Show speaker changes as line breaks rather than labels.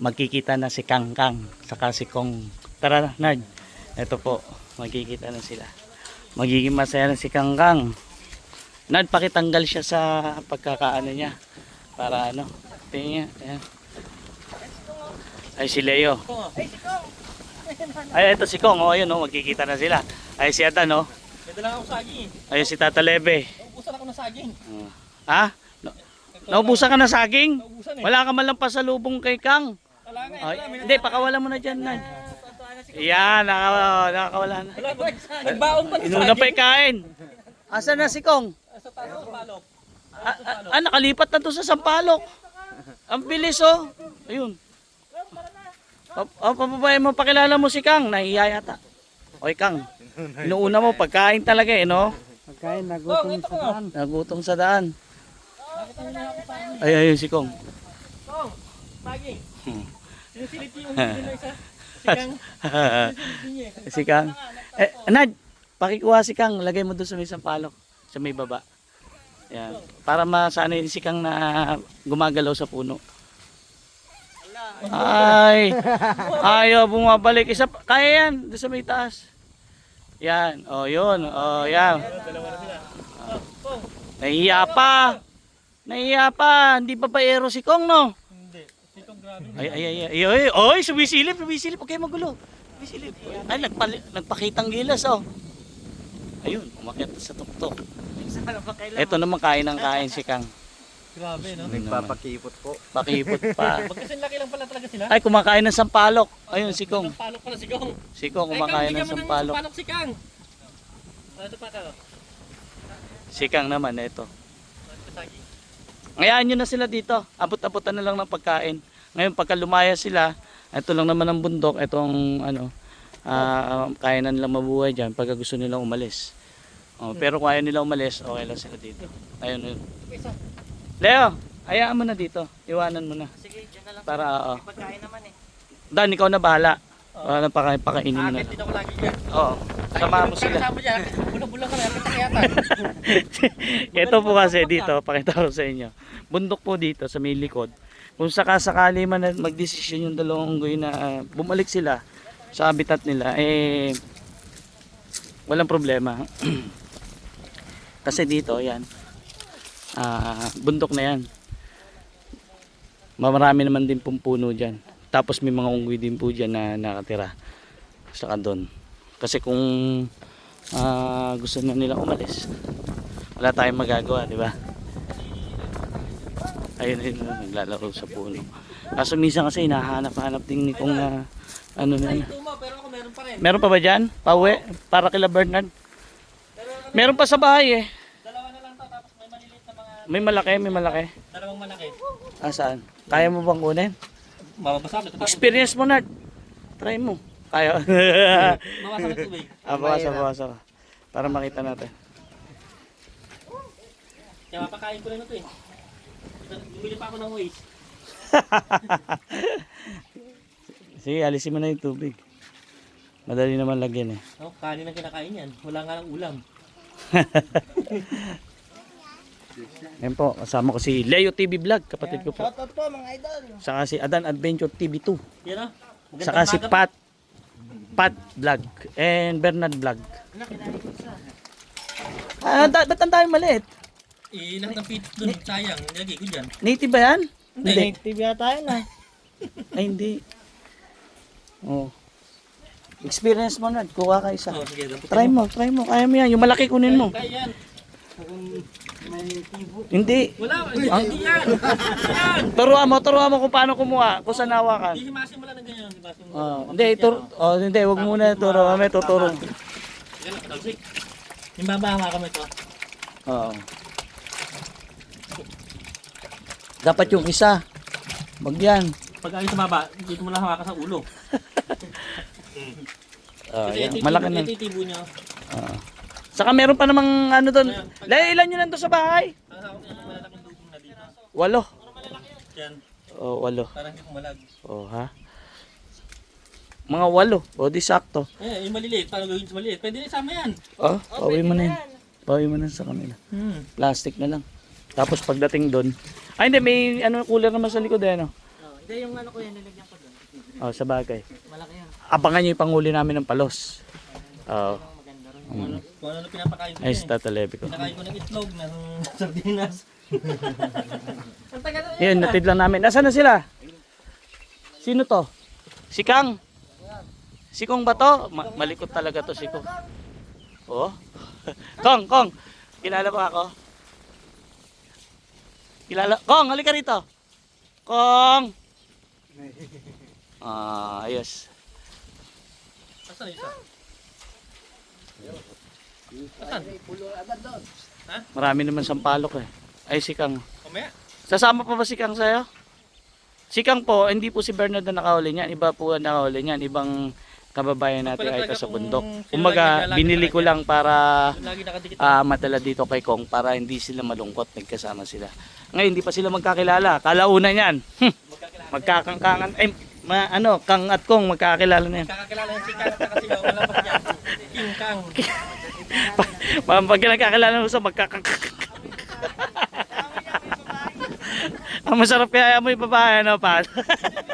magkikita na si Kang Kang saka si Kong. Tara na, Nard. Ito po, magkikita na sila. Magiging masaya na si Kang Kang. Nard, pakitanggal siya sa pagkakaano niya. Para ano, tingin niya. Ayan. Ay, si Leo. Ay, ito si Kong. Oh, ayun, oh, magkikita na sila. Ay, si Adan, oh.
May dala akong saging.
Ayun si Tata Lebe.
Naubusan ako ng saging.
Oh. Ha? Na- naubusan ka na saging?
Naubusan eh.
Wala ka man lang pasalubong kay Kang.
Wala nga eh. Wala, may
hindi, pakawala mo na dyan, Nard. Yan, naka, nakakawala na.
Nagbaon pa ng
Inuna pa ikain. Asa na si Kong?
Sa talo, palok.
Ah, ah, ah, nakalipat na to sa Sampalok. Ang bilis oh. Ayun. Oh, oh, mo, pakilala mo si Kang. Nahiya yata. Oy Kang, inuuna mo pagkain talaga eh, no?
Pagkain,
Oh,
nagutom
ito
sa daan.
Nagutong sa daan. Ay, ayun si Kong.
Kong, saging.
Hmm.
Sinisilip yung isa. Sinisilip niya eh.
si Kang. Eh, Nad, pakikuha si Kang. Lagay mo doon sa may Sampalok. Sa may baba. Yan. Para masanay si Kang na gumagalaw sa puno. Ay, ayaw bumabalik. Isa, kaya yan, doon sa may taas. Yan, oh yun, oh yan.
Kong,
Nahiya pa. Nahiya pa. Hindi pa paero si Kong, no?
hindi. Ito grabe.
Ay, ay, ay, ay, ay, oy, sumisilip, sumisilip. Kayo magulo. Sumisilip. Ay, nagpali, nagpakitang gilas, oh. Ayun, umakyat sa tuktok. Ito naman kain ng kain si Kang.
Grabe no.
Nagpapakipot po.
Pakipot pa.
Magkasin laki lang pala talaga sila.
Ay, kumakain ng sampalok. Ayun, si Kong.
Ang palok pala si Kong.
Si Kong
Ay, Kang,
kumakain
bigyan
ng
mo
sampalok.
palok si Kang. Ito pa ka.
Si Kang naman, ito. Ngayaan nyo na sila dito. Abot-abotan na lang ng pagkain. Ngayon, pagka lumaya sila, ito lang naman ang bundok. Ito ang, ano, ah kaya na nilang mabuhay dyan pagka gusto nilang umalis. Oh, pero kung ayaw nila umalis, okay lang sila dito. Ayun. Leo, hayaan mo na dito. Iwanan mo na.
Sige, dyan na lang.
Para, oo.
Pagkain naman eh.
Dan, ikaw na bahala.
Oo.
Uh, paka, pakainin mo na.
Akit din ako lagi dyan.
Oo. Sama mo sila.
Kasama dyan. Bulang-bulang ka na. Akit ang yata.
Ito po kasi dito, pakita ko sa inyo. Bundok po dito sa may likod. Kung sakasakali man magdesisyon yung dalawang unggoy na ah, bumalik sila sa habitat nila, eh, walang problema. kasi dito, yan, ah, bundok na yan. Marami naman din pong puno dyan. Tapos may mga unggoy din po dyan na nakatira. Saka doon. Kasi kung ah, gusto na nila umalis, wala tayong magagawa, di ba? Ayun, ayun, naglalaro sa puno. Kaso minsan kasi hinahanap-hanap din ni kung na ano na.
Meron pa
ba dyan? Pauwi? Para kila Bernard? Meron pa sa bahay eh.
dalawa na lang to. Tapos may
malaki, may malaki.
dalawang malaki.
Ah, saan? Kaya mo bang kunin?
Mababasa.
Experience mo, Nard. Try mo. Kaya.
Mabasa ng tubig.
ah, bawasa, bawasa. Para makita natin.
Kaya mapakain ko na ito eh. Bumili pa ako ng waste.
Sige, alisin mo na yung tubig. Madali naman lagyan eh.
No, kanin ang kinakain yan. Wala nga lang ulam.
Yan po, kasama ko si Leo TV Vlog, kapatid ko po.
Shoutout po mga idol.
Saka si Adan Adventure TV 2.
Yan o.
Saka si Pat Pat Vlog and Bernard Vlog. Ah, da- ba't ang dami maliit?
Eh, lahat ng pitos dun. Sayang. Nilagay ko dyan.
Native ba yan? Hindi.
Native yata yun ah.
Ay, hindi. Oh. Experience mo na, kuha ka isa.
Oh, sige. dapat-
Try mo, try mo. Kaya mo yan. Yung malaki kunin mo.
Kaya yan.
Hindi.
Wala. Hindi hindi yan. Hindi yan.
Turuan mo, turuan mo kung paano kumuha. Kung saan hawakan.
Mo lang
Oh, hindi, tur oh, hindi, wag muna turo. May tuturo.
Yan ang talsik. Yung babama kami ito.
Oo. Dapat yung isa. Wag yan.
Pag ayun tumaba, dito mo lang hawakan sa ulo.
Oh, yan. Malaki na.
Ito yung tibo niya.
Oo. Saka meron pa namang ano doon. Lay, ilan yun nandun sa bahay?
Ang hawak niya ng malalaking dugong na dito.
Walo.
Yan.
Oh, walo.
Parang hindi kumalag.
Oh, ha? Mga walo. O, di sakto.
Eh, yung maliliit. Paano gawin sa maliliit? Pwede na isama yan.
Oh, pauwi mo na yun. Pauwi mo na sa kanila.
Hmm.
Plastic na lang. Tapos pagdating doon, ay hindi, may ano cooler naman sa likod eh, no?
Hindi, yung ano ko yan, nilagyan ko doon.
Oh, sa bagay.
Malaki yan.
Abangan nyo yung panghuli namin ng palos. Oh,
Maganda rin.
Mm.
Kung ano na pinapakain ko
ay,
yan.
Tata Levi ko.
Pinakain ko ng itlog ng sardinas. Ang taga na
Yun, natid lang namin. Nasaan na sila? Sino to? Si Kang? Si Kong ba to? Ma- malikot talaga to si Kong. Oh. Kong, Kong. Kilala mo ako? Kilala? Kong, halika rito. Kong. Ah, ayos.
Asan isa?
Marami naman sampalok eh. Ay, si Kang.
Mamaya.
Sasama pa ba si Kang sa'yo? Si Kang po, hindi po si Bernard na nakahuli niyan. Iba po ang nakahuli niyan. Ibang kababayan natin
Wala
ay sa bundok. Umaga, binili ko lang para
nakadikit.
ah madala dito kay Kong para hindi sila malungkot. Nagkasama sila. Ngayon, hindi pa sila magkakilala. Kalaunan yan. Hmm. Magkakangkangan. Eh, ma, ano, Kang at Kong magkakilala na yan.
Kakakilala yung si Kang at kasi yung malapas niya. King Kang.
Pag nagkakilala mo sa magkakang... Ang masarap kaya mo yung babae, ano, pa?